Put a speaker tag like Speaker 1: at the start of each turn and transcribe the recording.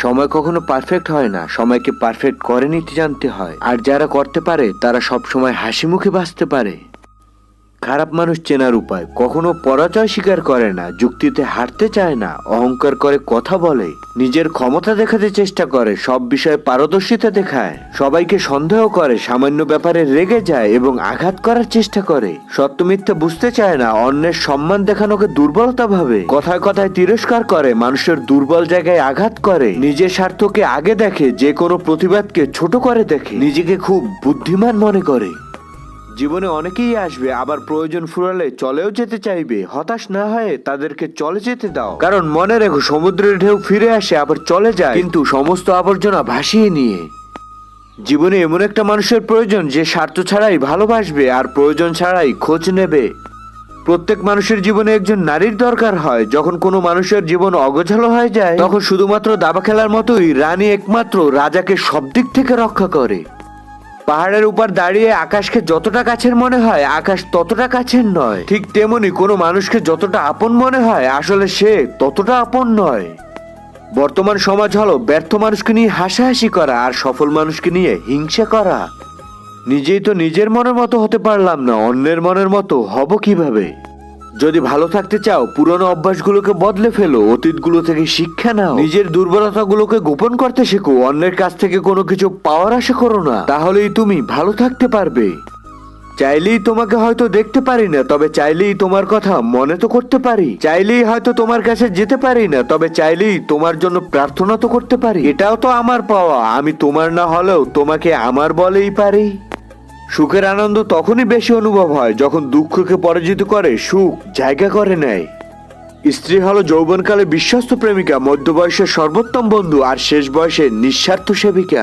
Speaker 1: সময় কখনো পারফেক্ট হয় না, সময়কে পারফেক্ট করে নিতে জানতে হয়। আর যারা করতে পারে, তারা সব সময় হাসি মুখে বাঁচতে পারে। খারাপ মানুষ চেনার উপায়। কখনো পরাজয় স্বীকার করে না, যুক্তিতে হারতে চায় না, অহংকার করে কথা বলে, নিজের ক্ষমতা দেখাতে চেষ্টা করে, সব বিষয়ে পারদর্শিতা দেখায়, সবাইকে সন্দেহ করে, সামান্য ব্যাপারে রেগে যায় এবং আঘাত করার চেষ্টা করে। সত্য মিথ্যা বুঝতে চায় না, অন্যের সম্মান দেখানোকে দুর্বলতা ভাবে। কথায় কথায় তিরস্কার করে, মানুষের দুর্বল জায়গায় আঘাত করে, নিজের স্বার্থকে আগে দেখে, যে কোনো প্রতিবাদকে ছোট করে দেখে, নিজেকে খুব বুদ্ধিমান মনে করে। জীবনে অনেকেই আসবে, আবার প্রয়োজন ফুরালে চলেও যেতে চাইবে। হতাশ না হয়ে তাদেরকে চলে যেতে দাও। কারণ মনে রেখো, সমুদ্রের ঢেউ ফিরে আসে, আবার চলে যায়। কিন্তু সমস্ত আবর্জনা ভাসিয়ে নিয়ে। জীবনে এমন একটা মানুষের প্রয়োজন যে স্বার্থ ছাড়াই ভালোবাসবে, আর প্রয়োজন ছাড়াই খোঁজ নেবে। প্রত্যেক মানুষের জীবনে একজন নারীর দরকার হয়। যখন কোনো মানুষের জীবন অগোছালো হয়ে যায়, তখন শুধুমাত্র দাবা খেলার মতোই রানী একমাত্র রাজাকে সব দিক থেকে রক্ষা করে। পাহাড়ের উপর দাঁড়িয়ে আকাশকে যতটা কাছের মনে হয়, আকাশ ততটা কাছের নয়। ঠিক তেমনি কোনো মানুষকে যতটা আপন মনে হয়, আসলে সে ততটা আপন নয়। বর্তমান সমাজ হলো ব্যর্থ মানুষকে নিয়ে হাসাহাসি করা আর সফল মানুষকে নিয়ে হিংসা করা। নিজেই তো নিজের মনের মতো হতে পারলাম না, অন্যের মনের মতো হব কীভাবে? যদি ভালো থাকতে চাও, পুরনো অভ্যাসগুলোকে বদলে ফেলো, অতীতগুলো থেকে শিক্ষা নাও। নিজের দুর্বলতাগুলোকে গোপন করতে শেখো, অন্যের কাছ থেকে কোনো কিছু পাওয়ার আশা করো না। তাহলেই তুমি ভালো থাকতে পারবে। চাইলেই তোমাকে হয়তো দেখতে পারি না, তবে চাইলেই তোমার কথা মনে তো করতে পারি। চাইলেই হয়তো তোমার কাছে যেতে পারি না, তবে চাইলেই তোমার জন্য প্রার্থনা তো করতে পারি। এটাও তো আমার পাওয়া, আমি তোমার না হলেও তোমাকে আমার বলেই পারি। সুখের আনন্দ তখনই বেশি অনুভব হয় যখন দুঃখকে পরাজিত করে, সুখ জায়গা করে নেয়। স্ত্রী হলো যৌবনকালে বিশ্বস্ত প্রেমিকা মধ্য বয়সের সর্বোত্তম বন্ধু আর শেষ বয়সে নিঃস্বার্থ সেবিকা।